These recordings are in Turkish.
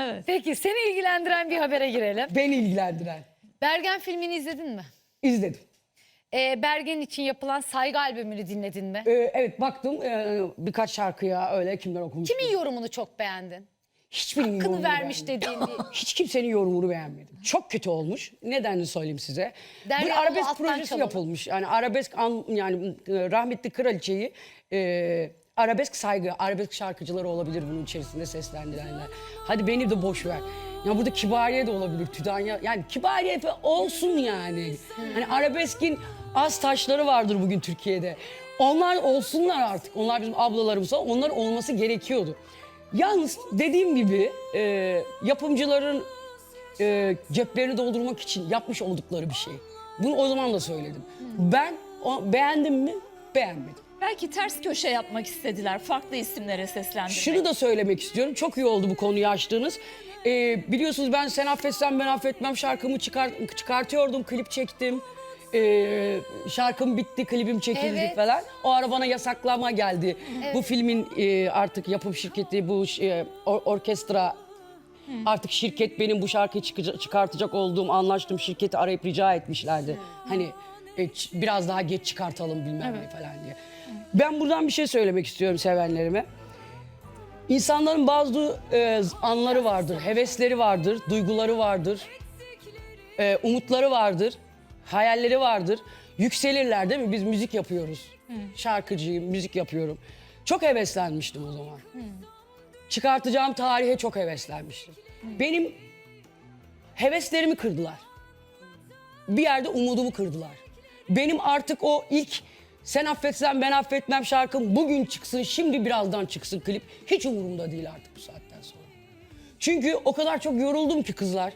Evet. Peki seni ilgilendiren bir habere girelim. Beni ilgilendiren. Bergen filmini izledin mi? İzledim. Ee, Bergen için yapılan saygı albümünü dinledin mi? Ee, evet baktım ee, birkaç şarkıya öyle kimler okumuş. Kimin yorumunu çok beğendin? Hiçbirinin Hakkını yorumunu vermiş beğenmedim. dediğin. Hiç kimsenin yorumunu beğenmedim. Çok kötü olmuş. Nedenini söyleyeyim size. Derya bir arabesk alttan projesi çalalım. yapılmış. Yani arabesk an, yani e, rahmetli kraliçeyi e, arabesk saygı, arabesk şarkıcıları olabilir bunun içerisinde seslendirenler. Hadi beni de boş ver. Ya burada Kibariye de olabilir, Tüdanya. Yani Kibariye olsun yani. Hani arabeskin az taşları vardır bugün Türkiye'de. Onlar olsunlar artık. Onlar bizim ablalarımız. Onlar olması gerekiyordu. Yalnız dediğim gibi e, yapımcıların e, ceplerini doldurmak için yapmış oldukları bir şey. Bunu o zaman da söyledim. Ben o, beğendim mi? Beğenmedim. Belki ters köşe yapmak istediler. Farklı isimlere seslendirmek. Şunu da söylemek istiyorum. Çok iyi oldu bu konuyu açtığınız. E, biliyorsunuz ben sen affetsen ben affetmem şarkımı çıkar, çıkartıyordum. Klip çektim. E, şarkım bitti, klibim çekildi Evet. falan. O ara bana yasaklama geldi. Bu filmin e, artık yapım şirketi, bu e, or- orkestra Artık şirket benim bu şarkıyı çıkıca- çıkartacak olduğum anlaştığım şirketi arayıp rica etmişlerdi. Hani e, ç- biraz daha geç çıkartalım bilmem ne falan diye. Ben buradan bir şey söylemek istiyorum sevenlerime. İnsanların bazı e, anları vardır, hevesleri vardır, duyguları vardır, e, umutları vardır, hayalleri vardır. Yükselirler değil mi? Biz müzik yapıyoruz. Şarkıcıyım, müzik yapıyorum. Çok heveslenmiştim o zaman çıkartacağım tarihe çok heveslenmiştim. Benim heveslerimi kırdılar. Bir yerde umudumu kırdılar. Benim artık o ilk sen affetsen ben affetmem şarkım bugün çıksın, şimdi birazdan çıksın klip. Hiç umurumda değil artık bu saatten sonra. Çünkü o kadar çok yoruldum ki kızlar.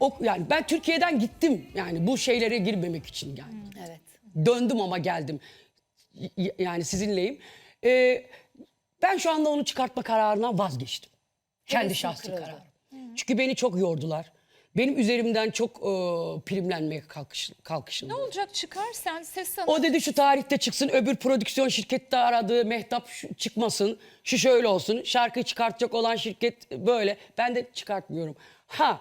O, yani ben Türkiye'den gittim yani bu şeylere girmemek için geldim. Evet. Döndüm ama geldim. Y- Yani sizinleyim. Ee, ben şu anda onu çıkartma kararından vazgeçtim. Kendi Hevesin şahsi kırıldı. kararım. Çünkü beni çok yordular. Benim üzerimden çok e, primlenmeye kalkış, kalkışıldı. Ne olacak çıkar sen ses sanatı. O dedi şu tarihte çıksın, öbür prodüksiyon şirkette aradığı Mehtap şu- çıkmasın, şu şöyle olsun, şarkıyı çıkartacak olan şirket böyle. Ben de çıkartmıyorum. Ha,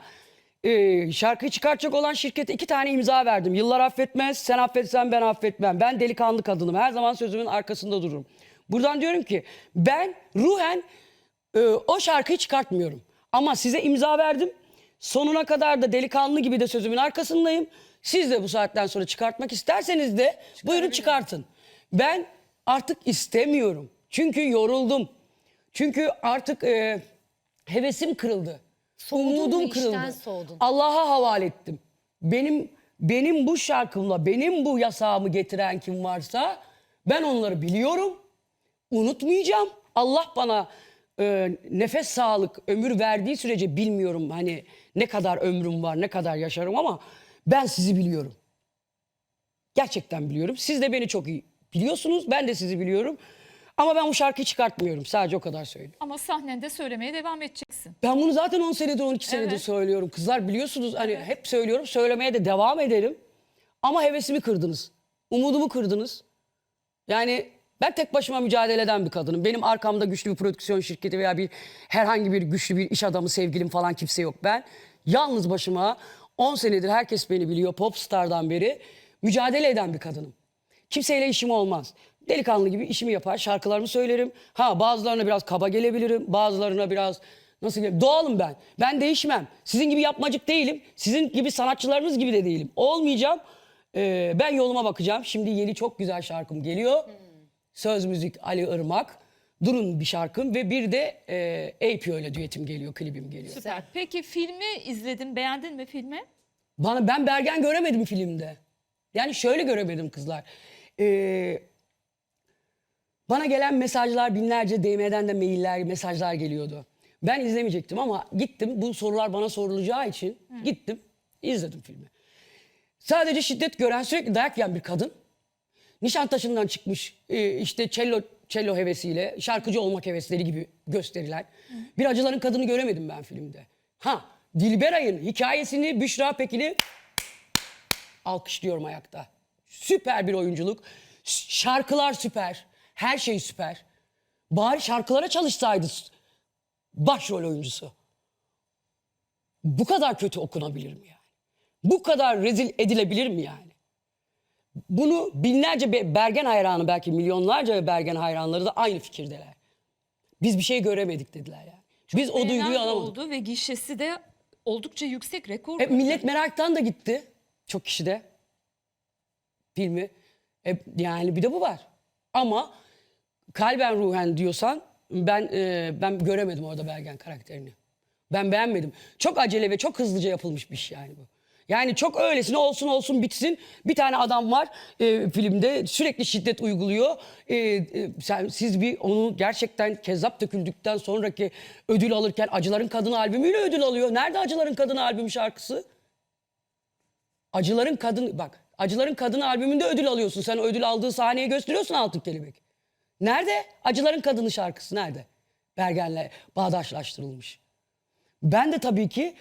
e, şarkıyı çıkartacak olan şirkete iki tane imza verdim. Yıllar affetmez, sen affetsen ben affetmem. Ben delikanlı kadınım, her zaman sözümün arkasında dururum. Buradan diyorum ki ben ruhen e, o şarkıyı çıkartmıyorum. Ama size imza verdim. Sonuna kadar da delikanlı gibi de sözümün arkasındayım. Siz de bu saatten sonra çıkartmak isterseniz de buyurun çıkartın. Ben artık istemiyorum. Çünkü yoruldum. Çünkü artık e, hevesim kırıldı. Soğudun mu? Umudum kırıldı. soğudun. Allah'a havale ettim. Benim benim bu şarkımla benim bu yasağımı getiren kim varsa ben onları biliyorum. Unutmayacağım. Allah bana e, nefes sağlık, ömür verdiği sürece bilmiyorum hani ne kadar ömrüm var, ne kadar yaşarım ama ben sizi biliyorum. Gerçekten biliyorum. Siz de beni çok iyi biliyorsunuz. Ben de sizi biliyorum. Ama ben bu şarkıyı çıkartmıyorum. Sadece o kadar söyleyeyim. Ama sahnende söylemeye devam edeceksin. Ben bunu zaten 10 senedir 12 senedir Evet. söylüyorum. Kızlar biliyorsunuz hani hep söylüyorum. Söylemeye de devam ederim. Ama hevesimi kırdınız. Umudumu kırdınız. Yani ben tek başıma mücadele eden bir kadınım. Benim arkamda güçlü bir prodüksiyon şirketi veya bir herhangi bir güçlü bir iş adamı, sevgilim falan kimse yok. Ben yalnız başıma 10 senedir herkes beni biliyor Popstar'dan beri mücadele eden bir kadınım. Kimseyle işim olmaz. Delikanlı gibi işimi yapar, şarkılarımı söylerim. Ha bazılarına biraz kaba gelebilirim, bazılarına biraz nasıl gele- Doğalım ben. Ben değişmem. Sizin gibi yapmacık değilim. Sizin gibi sanatçılarınız gibi de değilim. Olmayacağım. Ee, ben yoluma bakacağım. Şimdi yeni çok güzel şarkım geliyor. Söz müzik Ali Irmak. Durun bir şarkım ve bir de e, APO ile düetim geliyor, klibim geliyor. Süper. Peki filmi izledin, beğendin mi filmi? Bana ben Bergen göremedim filmde. Yani şöyle göremedim kızlar. Ee, bana gelen mesajlar binlerce DM'den de mailler, mesajlar geliyordu. Ben izlemeyecektim ama gittim. Bu sorular bana sorulacağı için gittim, izledim filmi. Sadece şiddet gören, sürekli dayak yiyen bir kadın. Nişantaşı'ndan çıkmış e, işte cello, cello hevesiyle, şarkıcı olmak hevesleri gibi gösterilen. Bir acıların kadını göremedim ben filmde. Ha, Dilberay'ın hikayesini, Büşra Pekin'i alkışlıyorum ayakta. Süper bir oyunculuk. Şarkılar süper. Her şey süper. Bari şarkılara çalışsaydı başrol oyuncusu. bu kadar kötü okunabilir mi yani? Bu kadar rezil edilebilir mi yani? Bunu binlerce Be- Bergen hayranı belki milyonlarca Bergen hayranları da aynı fikirdeler. Biz bir şey göremedik dediler yani. Biz o duyguyu alamadık. oldu ve gişesi de oldukça yüksek rekor. E, millet meraktan da gitti. Çok kişi de. Filmi. E, yani bir de bu var. Ama kalben ruhen diyorsan ben e, ben göremedim orada Bergen karakterini. Ben beğenmedim. Çok acele ve çok hızlıca yapılmış bir iş yani bu. Yani çok öylesine olsun olsun bitsin. Bir tane adam var e, filmde sürekli şiddet uyguluyor. E, e, sen siz bir onu gerçekten kezzap döküldükten sonraki ödül alırken Acıların Kadını albümüyle ödül alıyor. Nerede Acıların Kadını albüm şarkısı? Acıların Kadın bak Acıların Kadını albümünde ödül alıyorsun. Sen ödül aldığı sahneyi gösteriyorsun Altın Kelebek. Nerede? Acıların Kadını şarkısı nerede? Bergen'le bağdaşlaştırılmış. Ben de tabii ki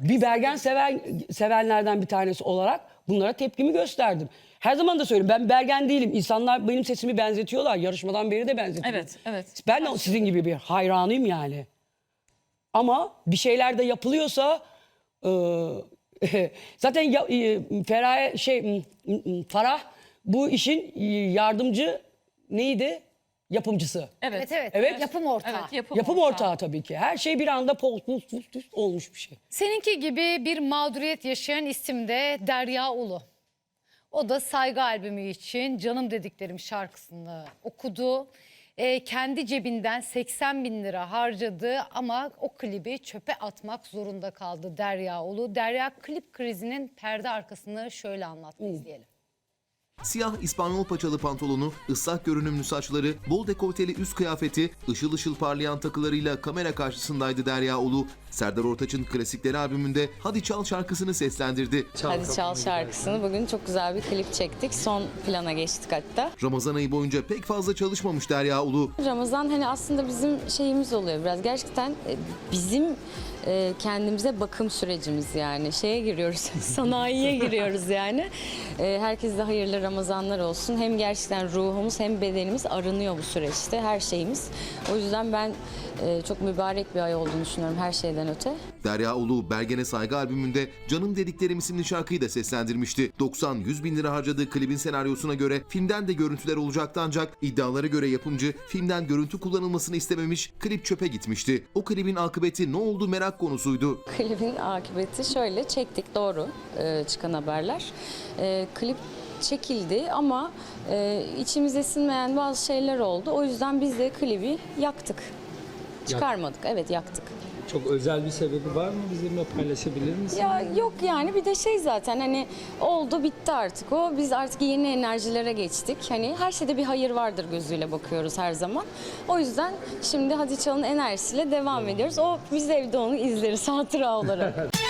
bir Bergen seven, sevenlerden bir tanesi olarak bunlara tepkimi gösterdim. Her zaman da söyleyeyim ben Bergen değilim. İnsanlar benim sesimi benzetiyorlar. Yarışmadan beri de benzetiyorlar. Evet, evet. Ben de sizin gibi bir hayranıyım yani. Ama bir şeyler de yapılıyorsa e, zaten ya, e, Ferah şey Farah bu işin e, yardımcı neydi? Yapımcısı. Evet, Evet evet. Yapım ortağı. Evet, yapım, Yapım ortağı tabii ki. Her şey bir anda pol, pul olmuş bir şey. Seninki gibi bir mağduriyet yaşayan isim de Derya Ulu. O da saygı albümü için Canım Dediklerim şarkısını okudu. Ee, kendi cebinden 80 bin lira harcadı ama o klibi çöpe atmak zorunda kaldı Derya Ulu. Derya klip krizinin perde arkasını şöyle anlattı izleyelim. Siyah İspanyol paçalı pantolonu, ıslak görünümlü saçları, bol dekolteli üst kıyafeti, ışıl ışıl parlayan takılarıyla kamera karşısındaydı Derya Ulu. Serdar Ortaç'ın klasikleri albümünde Hadi Çal şarkısını seslendirdi. Hadi Çal şarkısını bugün çok güzel bir klip çektik. Son plana geçtik hatta. Ramazan ayı boyunca pek fazla çalışmamış Derya Ulu. Ramazan hani aslında bizim şeyimiz oluyor biraz. Gerçekten e, bizim e, kendimize bakım sürecimiz yani. Şeye giriyoruz, sanayiye giriyoruz yani. E, herkese hayırlı Ramazanlar olsun. Hem gerçekten ruhumuz hem bedenimiz arınıyor bu süreçte her şeyimiz. O yüzden ben e, çok mübarek bir ay olduğunu düşünüyorum her şeyden öte. Derya Ulu, Bergen'e Saygı albümünde Canım Dediklerim isimli şarkıyı da seslendirmişti. 90-100 bin lira harcadığı klibin senaryosuna göre filmden de görüntüler olacaktı ancak iddialara göre yapımcı filmden görüntü kullanılmasını istememiş, klip çöpe gitmişti. O klibin akıbeti ne oldu merak konusuydu. Klibin akıbeti şöyle çektik doğru e, çıkan haberler. E, klip çekildi ama e, içimize sinmeyen bazı şeyler oldu. O yüzden biz de klibi yaktık. Çıkarmadık. Evet yaktık. Çok özel bir sebebi var mı bizimle paylaşabilir misin? Ya yok yani bir de şey zaten hani oldu bitti artık o. Biz artık yeni enerjilere geçtik. Hani her şeyde bir hayır vardır gözüyle bakıyoruz her zaman. O yüzden şimdi Hadi Çal'ın enerjisiyle devam ediyoruz. O biz evde onu izleriz hatıra olarak.